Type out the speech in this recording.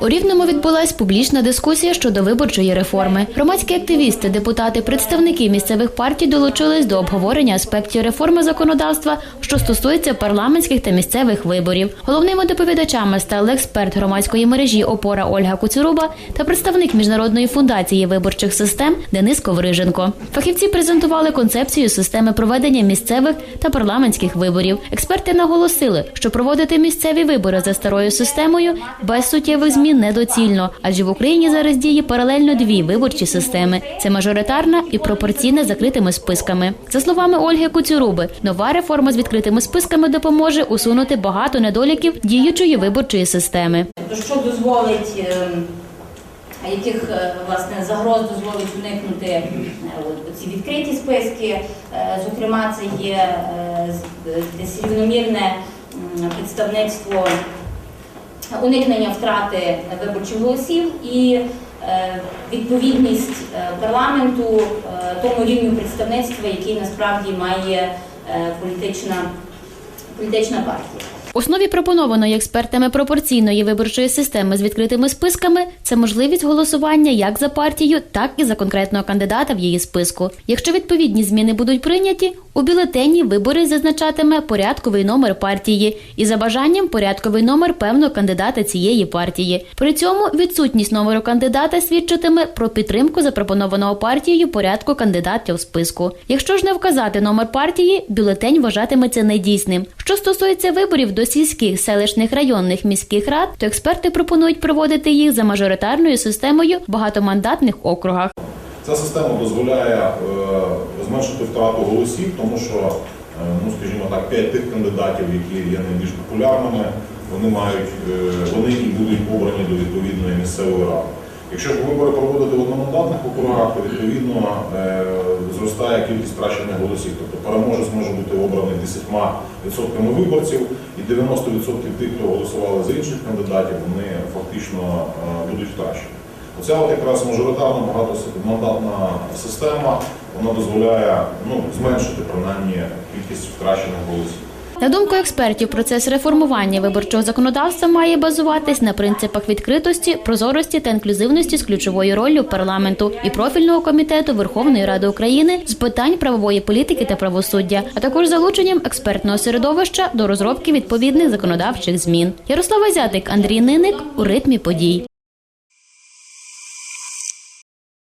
У Рівному відбулась публічна дискусія щодо виборчої реформи. Громадські активісти, депутати, представники місцевих партій долучились до обговорення аспектів реформи законодавства, що стосується парламентських та місцевих виборів. Головними доповідачами стали експерт громадської мережі Опора Ольга Куцюруба та представник міжнародної фундації виборчих систем Денис Ковриженко. Фахівці презентували концепцію системи проведення місцевих та парламентських виборів. Експерти наголосили, що проводити місцеві вибори за старою системою без суттєвих змін недоцільно, адже в Україні зараз діє паралельно дві виборчі системи: це мажоритарна і пропорційна закритими списками. За словами Ольги Куцюруби, нова реформа з відкритими списками допоможе усунути багато недоліків діючої виборчої системи. Що дозволить, е, яких е, власне загроз дозволить уникнути е, ці відкриті списки. Е, Зокрема, це є десь рівномірне представництво уникнення втрати виборчих голосів і е, відповідність е, парламенту е, тому рівню представництва, який насправді має політична, політична партія. Основі пропонованої експертами пропорційної виборчої системи з відкритими списками це можливість голосування як за партію, так і за конкретного кандидата в її списку. Якщо відповідні зміни будуть прийняті, у бюлетені вибори зазначатиме порядковий номер партії і за бажанням порядковий номер певного кандидата цієї партії. При цьому відсутність номеру кандидата свідчитиме про підтримку запропонованого партією порядку кандидатів в списку. Якщо ж не вказати номер партії, бюлетень вважатиметься недійсним. Що стосується виборів до сільських, селищних, районних міських рад, то експерти пропонують проводити їх за мажоритарною системою в багатомандатних округах. Ця система дозволяє е, зменшити втрату голосів, тому що, е, ну скажімо так, п'ять тих кандидатів, які є найбільш популярними, вони мають е, вони і будуть обрані до відповідної місцевої ради. Якщо вибори проводити в одномандатних округах, то відповідно е, зростає кількість втрачених голосів. Тобто переможець може бути обраний 10% виборців, і 90% тих, хто голосували за інших кандидатів, вони фактично е, будуть втрачені. Оця от якраз мажоритарна багатомандатна система, вона дозволяє ну, зменшити принаймні кількість втрачених голосів. На думку експертів, процес реформування виборчого законодавства має базуватись на принципах відкритості, прозорості та інклюзивності з ключовою роллю парламенту і профільного комітету Верховної Ради України з питань правової політики та правосуддя, а також залученням експертного середовища до розробки відповідних законодавчих змін. Ярослава Зятик, Андрій Ниник у ритмі подій.